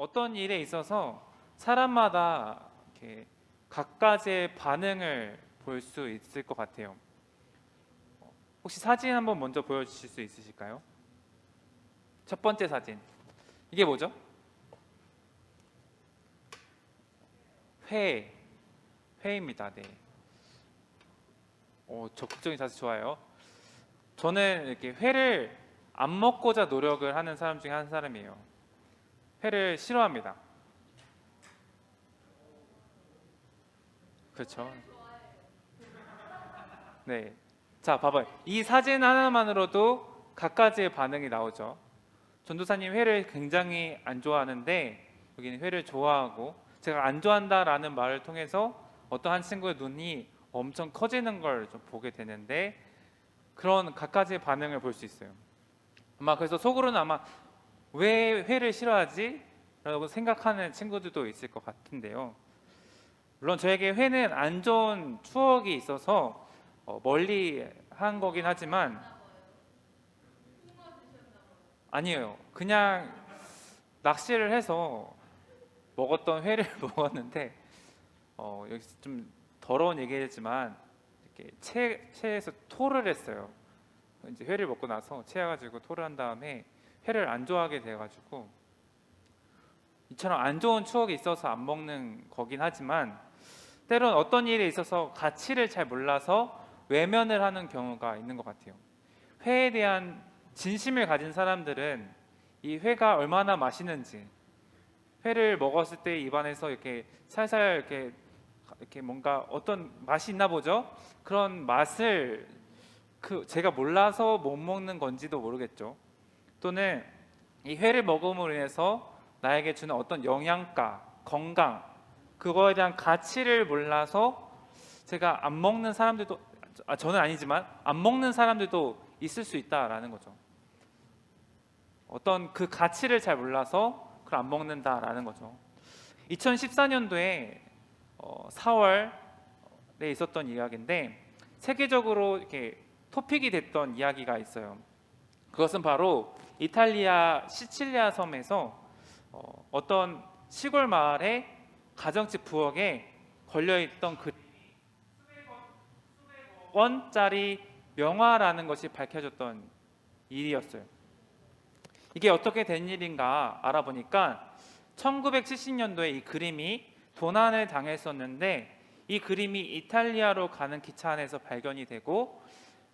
어떤 일에 있어서 사람마다 이렇게 각가지의 반응을 볼 수 있을 것 같아요. 어, 혹시 사진 한번 먼저 보여주실 수 있으실까요? 첫 번째 사진. 이게 뭐죠? 회. 회입니다. 네. 어, 적극적인 자세 좋아요. 저는 이렇게 회를 안 먹고자 노력을 하는 사람 중에 한 사람이에요. 회를 싫어합니다. 그렇죠. 네. 자, 봐봐요. 이 사진 하나만으로도 각가지의 반응이 나오죠. 전도사님 회를 굉장히 안 좋아하는데 여기는 회를 좋아하고 제가 안 좋아한다라는 말을 통해서 어떤 한 친구의 눈이 엄청 커지는 걸 좀 보게 되는데 그런 각가지의 반응을 볼 수 있어요. 아마 그래서 속으로는 아마 왜 회를 싫어하지? 라고 생각하는 친구들도 있을 것 같은데요. 물론 저에게 회는 안 좋은 추억이 있어서 어, 멀리 한 거긴 하지만 아니에요. 그냥 낚시를 해서 먹었던 회를 먹었는데 어, 여기 좀 더러운 얘기지만 이렇게 체 체에서 토를 했어요. 이제 회를 먹고 나서 체해가지고 토를 한 다음에 회를 안 좋아하게 돼가지고 이처럼 안 좋은 추억이 있어서 안 먹는 거긴 하지만 때론 어떤 일에 있어서 가치를 잘 몰라서 외면을 하는 경우가 있는 것 같아요. 회에 대한 진심을 가진 사람들은 이 회가 얼마나 맛있는지 회를 먹었을 때 입안에서 이렇게 살살 이렇게 이렇게 뭔가 어떤 맛이 있나 보죠. 그런 맛을 그 제가 몰라서 못 먹는 건지도 모르겠죠. 또는 이 회를 먹음으로 인해서 나에게 주는 어떤 영양가, 건강 그거에 대한 가치를 몰라서 제가 안 먹는 사람들도 아, 저는 아니지만 안 먹는 사람들도 있을 수 있다라는 거죠. 어떤 그 가치를 잘 몰라서 그걸 안 먹는다라는 거죠. 2014년도에 어, 4월에 있었던 이야기인데 세계적으로 이렇게 토픽이 됐던 이야기가 있어요. 그것은 바로 이탈리아 시칠리아 섬에서 어, 어떤 시골 마을의 가정집 부엌에 걸려 있던 그 원짜리 명화라는 것이 밝혀졌던 일이었어요. 이게 어떻게 된 일인가 알아보니까 1970년도에 이 그림이 도난을 당했었는데 이 그림이 이탈리아로 가는 기차 안에서 발견이 되고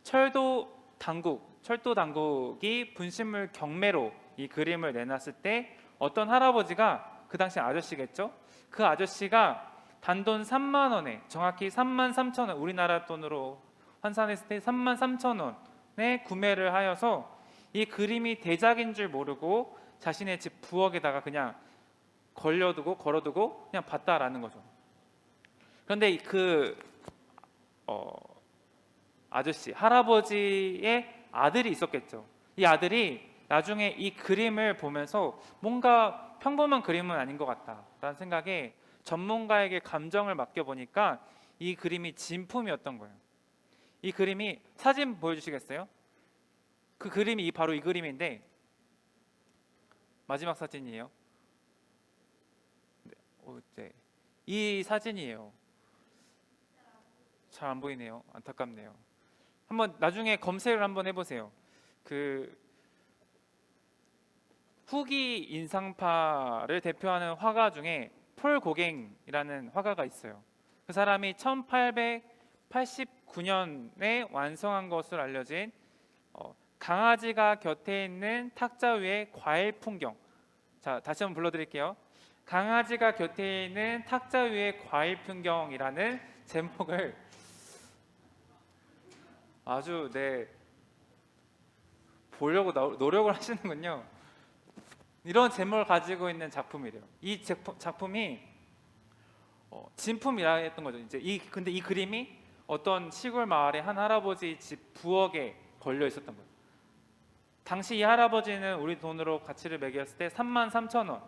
철도 당국, 철도 당국이 분신물 경매로 이 그림을 내놨을 때 어떤 할아버지가 그 당시 아저씨겠죠? 그 아저씨가 단돈 3만 원에 정확히 3만 3천 원 우리나라 돈으로 환산했을 때 3만 3천 원에 구매를 하여서 이 그림이 대작인 줄 모르고 자신의 집 부엌에다가 그냥 걸려두고 걸어두고 그냥 봤다라는 거죠. 그런데 그 어, 아저씨 할아버지의 아들이 있었겠죠. 이 아들이 나중에 이 그림을 보면서 뭔가 평범한 그림은 아닌 것 같다라는 생각에 전문가에게 감정을 맡겨 보니까 이 그림이 진품이었던 거예요. 이 그림이 사진 보여주시겠어요? 그 그림이 바로 이 그림인데 마지막 사진이에요. 네, 어, 네. 이 사진이에요. 잘 안 보이네요. 안타깝네요. 한번 나중에 검색을 한번 해보세요. 그 후기 인상파를 대표하는 화가 중에 폴 고갱이라는 화가가 있어요. 그 사람이 1889년에 완성한 것으로 알려진 어, 강아지가 곁에 있는 탁자 위의 과일 풍경. 자, 다시 한번 불러드릴게요. 강아지가 곁에 있는 탁자 위의 과일 풍경이라는 제목을 아주 네 보려고 나- 노력을 하시는군요. 이런 제목을 가지고 있는 작품이래요. 이 제품, 작품 이 어, 진품이라 했던 거죠. 이제 이 근데 이 그림이 어떤 시골 마을의 한 할아버지 집 부엌에 걸려 있었던 거예요. 당시 이 할아버지는 우리 돈으로 가치를 매겼을 때 3만 3천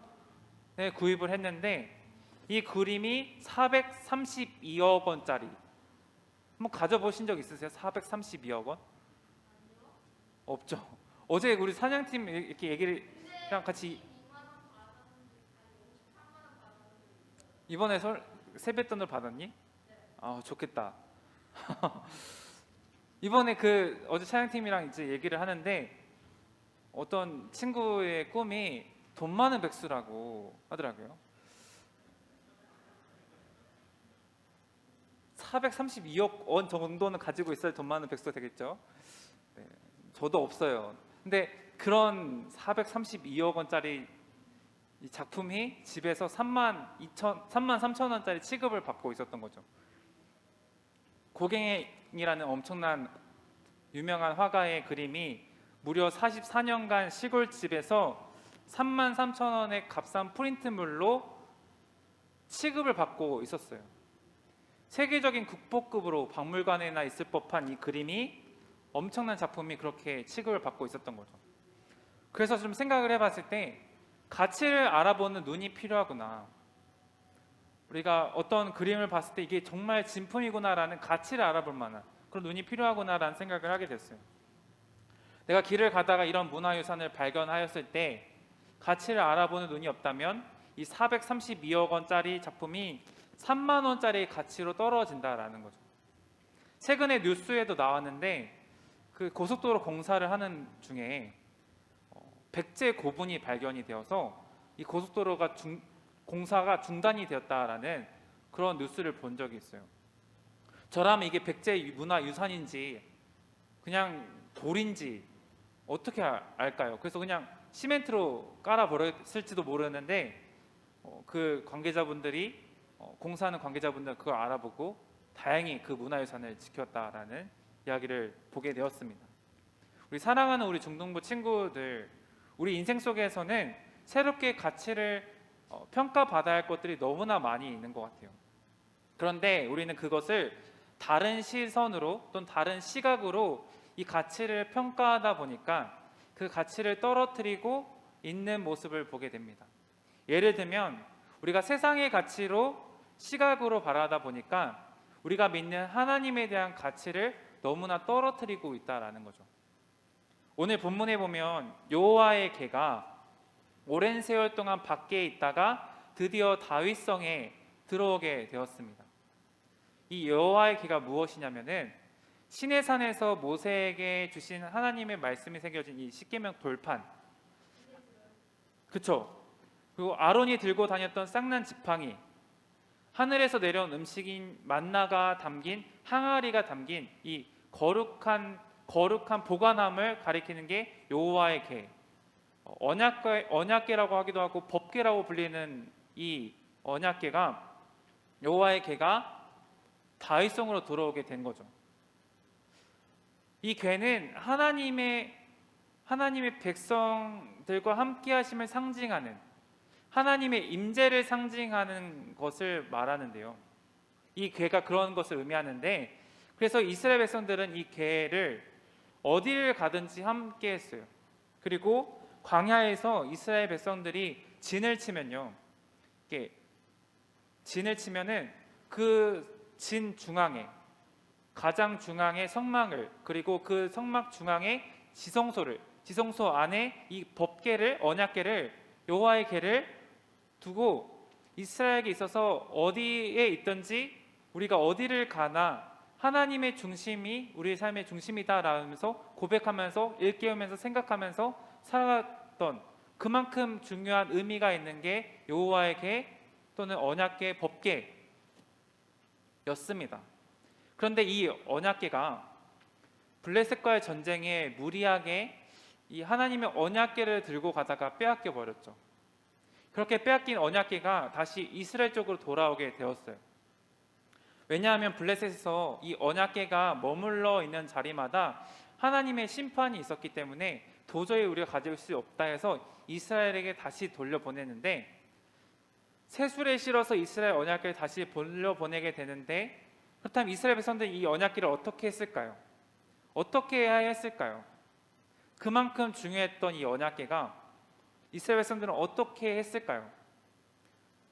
원에 구입을 했는데 이 그림이 432억 원짜리. 한번 가져보신 적 있으세요? 432억 원? 없죠. 어제 우리 사냥팀 이렇게 얘기를 랑 같이 이번에 설, 세뱃돈을 받았니? 아 좋겠다. 이번에 그 어제 촬영팀이랑 이제 얘기를 하는데 어떤 친구의 꿈이 돈 많은 백수라고 하더라고요. 432억 원 정도는 가지고 있어야 돈 많은 백수가 되겠죠. 네, 저도 없어요. 근데 그런 432억 원짜리 이 작품이 집에서 3만 2천, 3만 3천 원짜리 취급을 받고 있었던 거죠. 고갱이라는 엄청난 유명한 화가의 그림이 무려 44년간 시골집에서 3만 3천 원의 값싼 프린트물로 취급을 받고 있었어요. 세계적인 국보급으로 박물관에나 있을 법한 이 그림이 엄청난 작품이 그렇게 취급을 받고 있었던 거죠. 그래서 좀 생각을 해봤을 때 가치를 알아보는 눈이 필요하구나. 우리가 어떤 그림을 봤을 때 이게 정말 진품이구나라는 가치를 알아볼 만한 그런 눈이 필요하구나라는 생각을 하게 됐어요. 내가 길을 가다가 이런 문화유산을 발견하였을 때 가치를 알아보는 눈이 없다면 이 432억 원짜리 작품이 3만 원짜리 가치로 떨어진다라는 거죠. 최근에 뉴스에도 나왔는데 그 고속도로 공사를 하는 중에 어, 백제 고분이 발견이 되어서 이 고속도로가 중, 공사가 중단이 되었다라는 그런 뉴스를 본 적이 있어요. 저라면 이게 백제 문화 유산인지 그냥 돌인지 어떻게 알- 알까요? 그래서 그냥 시멘트로 깔아 버렸을지도 모르는데 어, 그 관계자분들이 어, 공사하는 관계자분들 그걸 알아보고 다행히 그 문화유산을 지켰다라는 이야기를 보게 되었습니다. 우리 사랑하는 우리 중등부 친구들, 우리 인생 속에서는 새롭게 가치를 어, 평가받아야 할 것들이 너무나 많이 있는 것 같아요. 그런데 우리는 그것을 다른 시선으로 또는 다른 시각으로 이 가치를 평가하다 보니까 그 가치를 떨어뜨리고 있는 모습을 보게 됩니다. 예를 들면 우리가 세상의 가치로 시각으로 바라다 보니까 우리가 믿는 하나님에 대한 가치를 너무나 떨어뜨리고 있다라는 거죠. 오늘 본문에 보면 여호와의 개가 오랜 세월 동안 밖에 있다가 드디어 다윗성에 들어오게 되었습니다. 이 여호와의 개가 무엇이냐면은 신의 산에서 모세에게 주신 하나님의 말씀이 새겨진 이 십계명 돌판. 그쵸? 그리고 아론이 들고 다녔던 쌍난 지팡이, 하늘에서 내려온 음식인 만나가 담긴 항아리가 담긴 이 거룩한 거룩한 보관함을 가리키는 게 여호와의 개. 어, 언약계 언약계라고 하기도 하고 법계라고 불리는 이 언약계가 여호와의 개가 다윗성으로 들어오게 된 거죠. 이 괴는 하나님의 하나님의 백성들과 함께 하심을 상징하는 하나님의 임재를 상징하는 것을 말하는데요. 이 괴가 그런 것을 의미하는데 그래서 이스라엘 백성들은 이 괴를 어디를 가든지 함께 했어요. 그리고 광야에서 이스라엘 백성들이 진을 치면요. 이게 진을 치면은 그 진 중앙에 가장 중앙에 성막을 그리고 그 성막 중앙에 지성소를 지성소 안에 이 법계를 언약계를 여호와의 계를 두고 이스라엘에게 있어서 어디에 있든지 우리가 어디를 가나 하나님의 중심이 우리의 삶의 중심이다라면서 고백하면서 일깨우면서 생각하면서 살아갔던 그만큼 중요한 의미가 있는 게 여호와의 계 또는 언약계 법계 였습니다. 그런데 이 언약계가 블레셋과의 전쟁에 무리하게 이 하나님의 언약계를 들고 가다가 빼앗겨 버렸죠. 그렇게 빼앗긴 언약계가 다시 이스라엘 쪽으로 돌아오게 되었어요. 왜냐하면 블레셋에서 이 언약계가 머물러 있는 자리마다 하나님의 심판이 있었기 때문에 도저히 우리가 가질 수 없다 해서 이스라엘에게 다시 돌려보내는데 세술에 실어서 이스라엘 언약궤를 다시 돌려보내게 되는데 그렇다면 이스라엘 백성들이 이 언약궤를 어떻게 했을까요? 어떻게 해야 했을까요? 그만큼 중요했던 이 언약궤가 이스라엘 백성들은 어떻게 했을까요?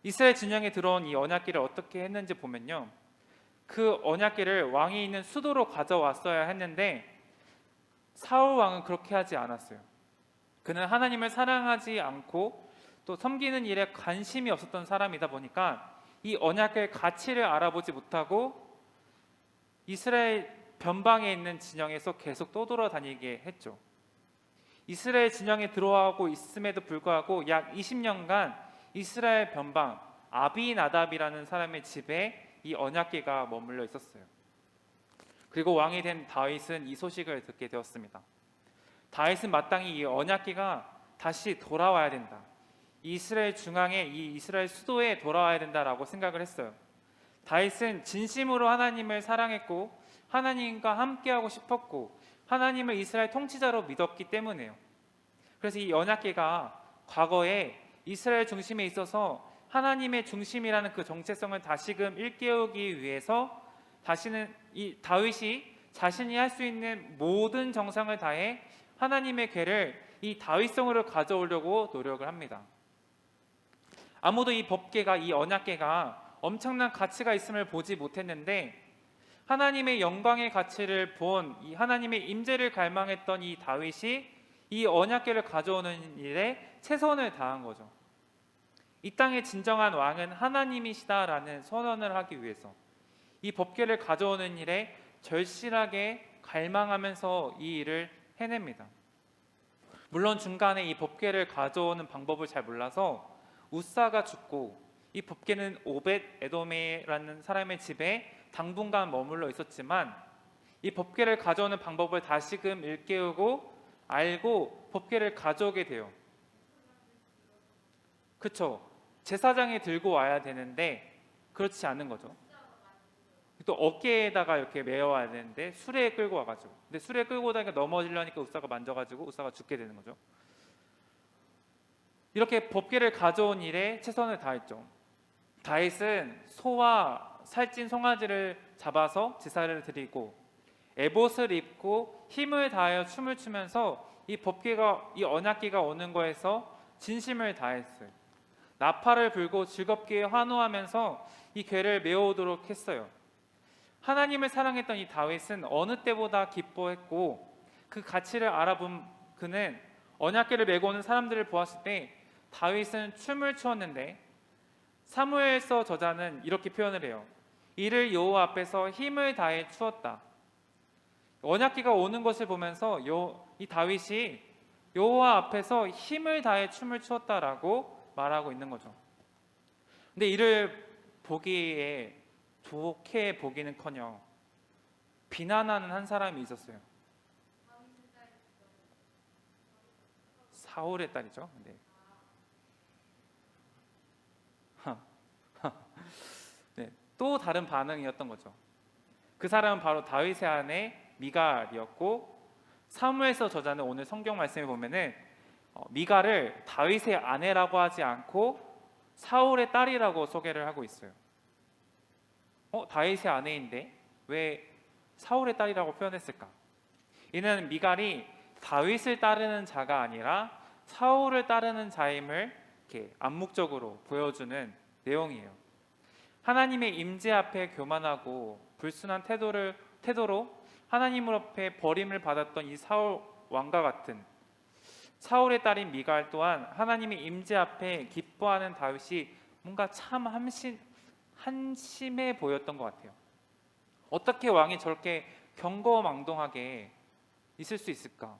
이스라엘 진영에 들어온 이 언약궤를 어떻게 했는지 보면요. 그 언약궤를 왕이 있는 수도로 가져왔어야 했는데 사울 왕은 그렇게 하지 않았어요. 그는 하나님을 사랑하지 않고 또 섬기는 일에 관심이 없었던 사람이다 보니까 이 언약의 가치를 알아보지 못하고 이스라엘 변방에 있는 진영에서 계속 떠돌아다니게 했죠. 이스라엘 진영에 들어가고 있음에도 불구하고 약 20년간 이스라엘 변방 아비나답이라는 사람의 집에 이 언약궤가 머물러 있었어요. 그리고 왕이 된 다윗은 이 소식을 듣게 되었습니다. 다윗은 마땅히 이 언약궤가 다시 돌아와야 된다. 이스라엘 중앙에 이 이스라엘 수도에 돌아와야 된다라고 생각을 했어요. 다윗은 진심으로 하나님을 사랑했고 하나님과 함께하고 싶었고 하나님을 이스라엘 통치자로 믿었기 때문에요. 그래서 이 언약궤가 과거에 이스라엘 중심에 있어서 하나님의 중심이라는 그 정체성을 다시금 일깨우기 위해서 다시는 이 다윗이 자신이 할 수 있는 모든 정성을 다해 하나님의 궤를 이 다윗성으로 가져오려고 노력을 합니다. 아무도 이 법궤가 이 언약궤가 엄청난 가치가 있음을 보지 못했는데 하나님의 영광의 가치를 본 이 하나님의 임재를 갈망했던 이 다윗이 이 언약궤를 가져오는 일에 최선을 다한 거죠. 이 땅의 진정한 왕은 하나님이시다라는 선언을 하기 위해서 이 법궤를 가져오는 일에 절실하게 갈망하면서 이 일을 해냅니다. 물론 중간에 이 법궤를 가져오는 방법을 잘 몰라서 우사가 죽고 이 법궤는 오벳 에도메라는 사람의 집에 당분간 머물러 있었지만 이 법궤를 가져오는 방법을 다시금 일깨우고 알고 법궤를 가져오게 돼요. 그렇죠. 제사장이 들고 와야 되는데 그렇지 않은 거죠. 또 어깨에다가 이렇게 메어와야 되는데 수레에 끌고 와가지고 근데 수레에 끌고 다니까 넘어지려니까 우사가 만져가지고 우사가 죽게 되는 거죠. 이렇게 법궤를 가져온 일에 최선을 다했죠. 다윗은 소와 살찐 송아지를 잡아서 제사를 드리고 에봇을 입고 힘을 다하여 춤을 추면서 이 법궤가 이 언약궤가 오는 거에서 진심을 다했어요. 나팔을 불고 즐겁게 환호하면서 이 궤를 메어오도록 했어요. 하나님을 사랑했던 이 다윗은 어느 때보다 기뻐했고 그 가치를 알아본 그는 언약궤를 메고 오는 사람들을 보았을 때 다윗은 춤을 추었는데 사무엘서 저자는 이렇게 표현을 해요. 이를 여호와 앞에서 힘을 다해 추었다. 언약궤가 오는 것을 보면서 요, 이 다윗이 여호와 앞에서 힘을 다해 춤을 추었다라고 말하고 있는 거죠. 근데 이를 보기에 좋게 보기는커녕 비난하는 한 사람이 있었어요. 사울의 딸이죠. 네. 네, 또 다른 반응이었던 거죠. 그 사람은 바로 다윗의 아내 미갈이었고 사무엘서 저자는 오늘 성경 말씀에 보면은 어, 미갈을 다윗의 아내라고 하지 않고 사울의 딸이라고 소개를 하고 있어요. 어, 다윗의 아내인데 왜 사울의 딸이라고 표현했을까? 이는 미갈이 다윗을 따르는 자가 아니라 사울을 따르는 자임을 이렇게 암묵적으로 보여주는 내용이에요. 하나님의 임재 앞에 교만하고 불순한 태도를 태도로 하나님 앞에 버림을 받았던 이 사울 왕과 같은 사울의 딸인 미갈 또한 하나님의 임재 앞에 기뻐하는 다윗이 뭔가 참 함신 한심해 보였던 것 같아요. 어떻게 왕이 저렇게 경거망동하게 있을 수 있을까?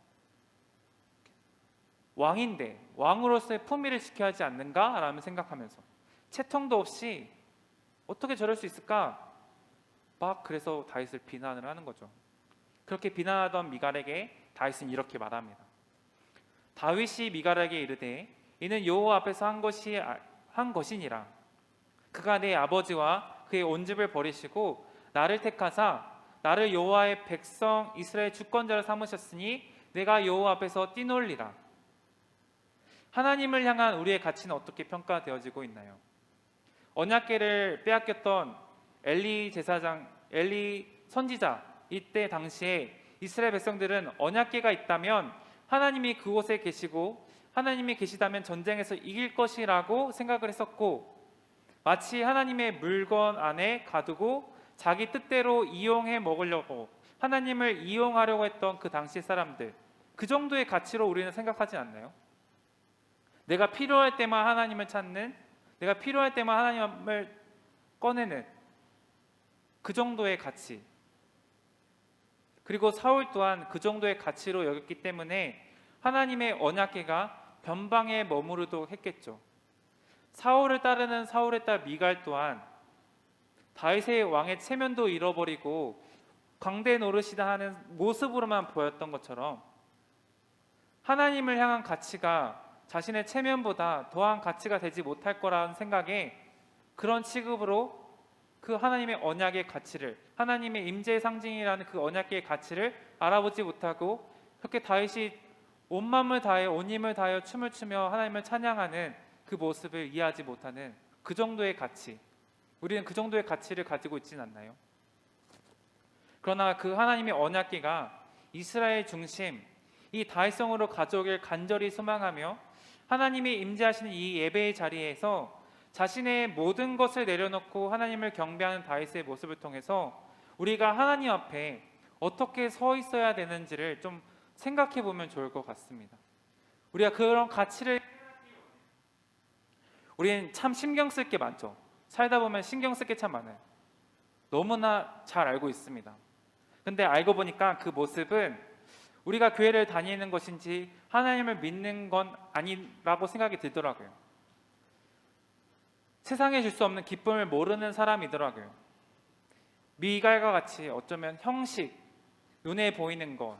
왕인데 왕으로서의 품위를 지켜야 하지 않는가라는 생각하면서 채통도 없이 어떻게 저럴 수 있을까? 막 그래서 다윗을 비난을 하는 거죠. 그렇게 비난하던 미갈에게 다윗은 이렇게 말합니다. 다윗이 미갈에게 이르되 이는 여호와 앞에서 한 것이 아, 한 것이니라 그가 내 아버지와 그의 온 집을 버리시고 나를 택하사 나를 여호와의 백성 이스라엘 주권자로 삼으셨으니 내가 여호와 앞에서 뛰놀리라. 하나님을 향한 우리의 가치는 어떻게 평가되어지고 있나요? 언약계를 빼앗겼던 엘리 제사장, 엘리 선지자 이때 당시에 이스라엘 백성들은 언약계가 있다면 하나님이 그곳에 계시고 하나님이 계시다면 전쟁에서 이길 것이라고 생각을 했었고 마치 하나님의 물건 안에 가두고 자기 뜻대로 이용해 먹으려고 하나님을 이용하려고 했던 그 당시 사람들 그 정도의 가치로 우리는 생각하지 않나요? 내가 필요할 때만 하나님을 찾는 내가 필요할 때만 하나님을 꺼내는 그 정도의 가치. 그리고 사울 또한 그 정도의 가치로 여겼기 때문에 하나님의 언약계가 변방에 머무르도록 했겠죠. 사울을 따르는 사울의 딸 미갈 또한 다윗의 왕의 체면도 잃어버리고 광대 노릇이다 하는 모습으로만 보였던 것처럼 하나님을 향한 가치가 자신의 체면보다 더한 가치가 되지 못할 거라는 생각에 그런 취급으로 그 하나님의 언약의 가치를 하나님의 임재의 상징이라는 그 언약의 가치를 알아보지 못하고 그렇게 다윗이 온 마음을 다해 온 힘을 다하여 춤을 추며 하나님을 찬양하는 그 모습을 이해하지 못하는 그 정도의 가치 우리는 그 정도의 가치를 가지고 있지는 않나요? 그러나 그 하나님의 언약계가 이스라엘 중심 이 다윗성으로 가져오길 간절히 소망하며 하나님이 임재하시는 이 예배의 자리에서 자신의 모든 것을 내려놓고 하나님을 경배하는 다윗의 모습을 통해서 우리가 하나님 앞에 어떻게 서 있어야 되는지를 좀 생각해 보면 좋을 것 같습니다. 우리가 그런 가치를 우리는 참 신경 쓸 게 많죠. 살다 보면 신경 쓸 게 참 많아요. 너무나 잘 알고 있습니다. 근데 알고 보니까 그 모습은 우리가 교회를 다니는 것인지 하나님을 믿는 건 아니라고 생각이 들더라고요. 세상에 줄 수 없는 기쁨을 모르는 사람이더라고요. 미갈과 같이 어쩌면 형식, 눈에 보이는 것,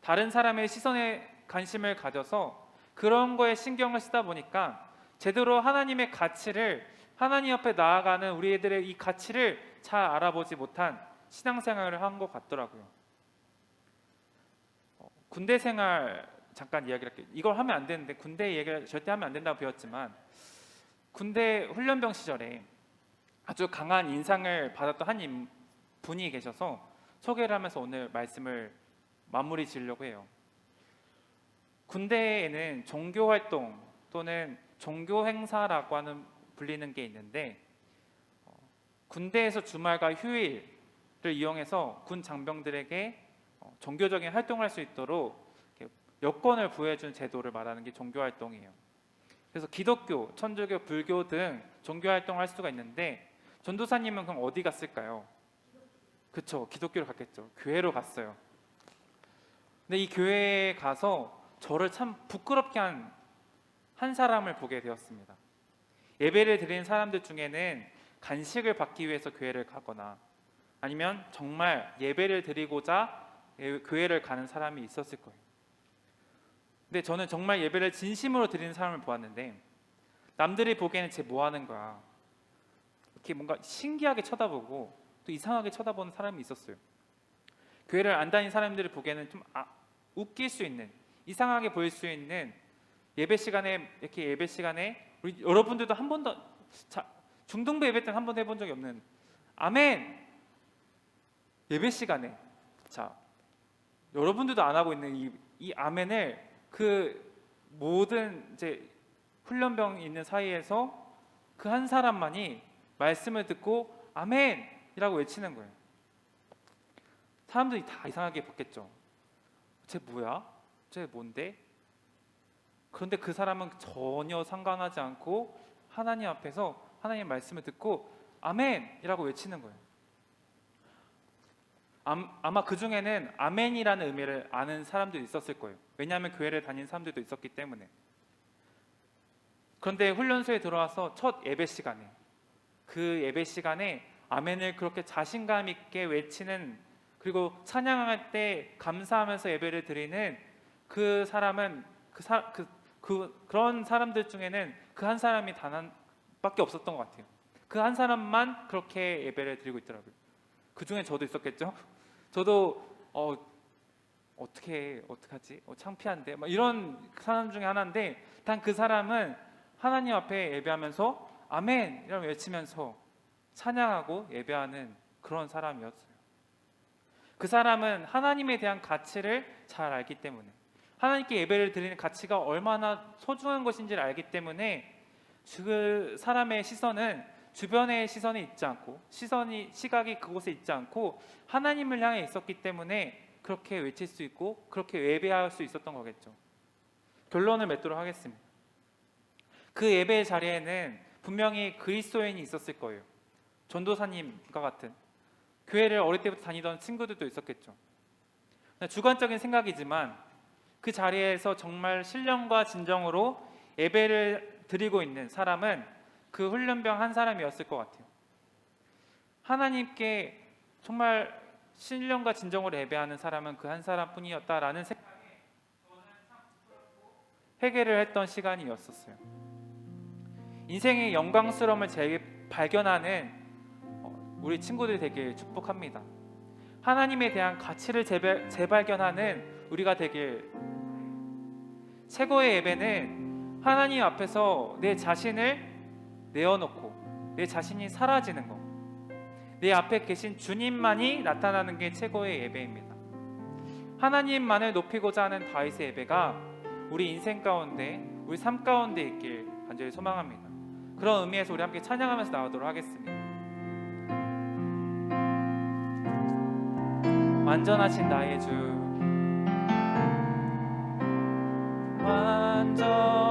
다른 사람의 시선에 관심을 가져서 그런 거에 신경을 쓰다 보니까 제대로 하나님의 가치를 하나님 앞에 나아가는 우리들의 이 가치를 잘 알아보지 못한 신앙생활을 한 것 같더라고요. 어, 군대 생활 잠깐 이야기를 할게요. 이걸 하면 안 되는데 군대 얘기를 절대 하면 안 된다고 배웠지만 군대 훈련병 시절에 아주 강한 인상을 받았던 한 인- 분이 계셔서 소개를 하면서 오늘 말씀을 마무리 지으려고 해요. 군대에는 종교 활동 또는 종교 행사라고 하는 불리는 게 있는데 어, 군대에서 주말과 휴일을 이용해서 군 장병들에게 어, 종교적인 활동을 할 수 있도록 여건을 부여해준 제도를 말하는 게 종교 활동이에요. 그래서 기독교, 천주교, 불교 등 종교 활동을 할 수가 있는데 전도사님은 그럼 어디 갔을까요? 그쵸, 기독교로 갔겠죠. 교회로 갔어요. 근데 이 교회에 가서 저를 참 부끄럽게 한 한 사람을 보게 되었습니다. 예배를 드리는 사람들 중에는 간식을 받기 위해서 교회를 가거나 아니면 정말 예배를 드리고자 예- 교회를 가는 사람이 있었을 거예요. 근데 저는 정말 예배를 진심으로 드리는 사람을 보았는데 남들이 보기에는 쟤 뭐 하는 거야. 이렇게 뭔가 신기하게 쳐다보고 또 이상하게 쳐다보는 사람이 있었어요. 교회를 안 다닌 사람들이 보기에는 좀 아, 웃길 수 있는 이상하게 보일 수 있는 예배 시간에 이렇게 예배 시간에 우리 여러분들도 한 번도 자, 중등부 예배 번도 해본 적이 없는 아멘 예배 시간에 자 여러분들도 안 하고 있는 이, 이 아멘을 그 모든 이제 훈련병 있는 사이에서 그 한 사람만이 말씀을 듣고 아멘이라고 외치는 거예요. 사람들이 다 이상하게 봤겠죠. 쟤 뭐야? 쟤 뭔데? 그런데 그 사람은 전혀 상관하지 않고 하나님 앞에서 하나님 말씀을 듣고 아멘이라고 외치는 거예요. 암- 아마 그 중에는 아멘이라는 의미를 아는 사람도 있었을 거예요. 왜냐하면 교회를 다닌 사람들도 있었기 때문에. 그런데 훈련소에 들어와서 첫 예배 시간에 그 예배 시간에 아멘을 그렇게 자신감 있게 외치는 그리고 찬양할 때 감사하면서 예배를 드리는 그 사람은 그, 사, 그, 그 그런 사람들 중에는 그 한 사람이 단 한 밖에 없었던 것 같아요. 그 한 사람만 그렇게 예배를 드리고 있더라고요. 그 중에 저도 있었겠죠. 저도 어 어떻게 어떡하지? 어, 창피한데 막 이런 사람 중에 하나인데 단 그 사람은 하나님 앞에 예배하면서 아멘 이런 외치면서 찬양하고 예배하는 그런 사람이었어요. 그 사람은 하나님에 대한 가치를 잘 알기 때문에 하나님께 예배를 드리는 가치가 얼마나 소중한 것인지를 알기 때문에 그 사람의 시선은 주변의 시선이 있지 않고 시선이 시각이 그곳에 있지 않고 하나님을 향해 있었기 때문에 그렇게 외칠 수 있고 그렇게 예배할 수 있었던 거겠죠. 결론을 맺도록 하겠습니다. 그 예배의 자리에는 분명히 그리스도인이 있었을 거예요. 전도사님과 같은 교회를 어릴 때부터 다니던 친구들도 있었겠죠. 주관적인 생각이지만 그 자리에서 정말 신령과 진정으로 예배를 드리고 있는 사람은 그 훈련병 한 사람이었을 것 같아요. 하나님께 정말 신령과 진정으로 예배하는 사람은 그 한 사람뿐이었다라는 생각에 회개를 했던 시간이었었어요. 인생의 영광스러움을 재발견하는 어, 우리 친구들이 되길 축복합니다. 하나님에 대한 가치를 재발, 재발견하는 우리가 되길 최고의 예배는 하나님 앞에서 내 자신을 내어놓고 내 자신이 사라지는 것. 내 앞에 계신 주님만이 나타나는 게 최고의 예배입니다. 하나님만을 높이고자 하는 다윗의 예배가 우리 인생 가운데, 우리 삶 가운데 있길 간절히 소망합니다. 그런 의미에서 우리 함께 찬양하면서 나오도록 하겠습니다. 완전하신 나의 주, 완전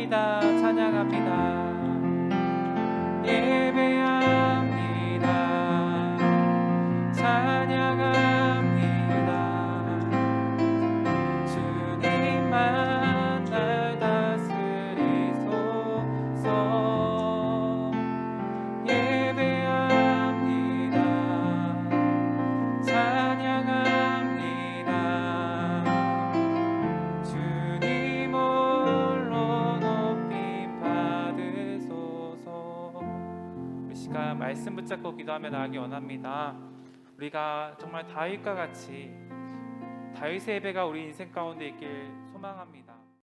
예배합니다. 찬양합니다. 예 기도하며 나가기 원합니다 우리가 정말 다윗과 같이 다윗의 예배가 우리 인생 가운데 있길 소망합니다.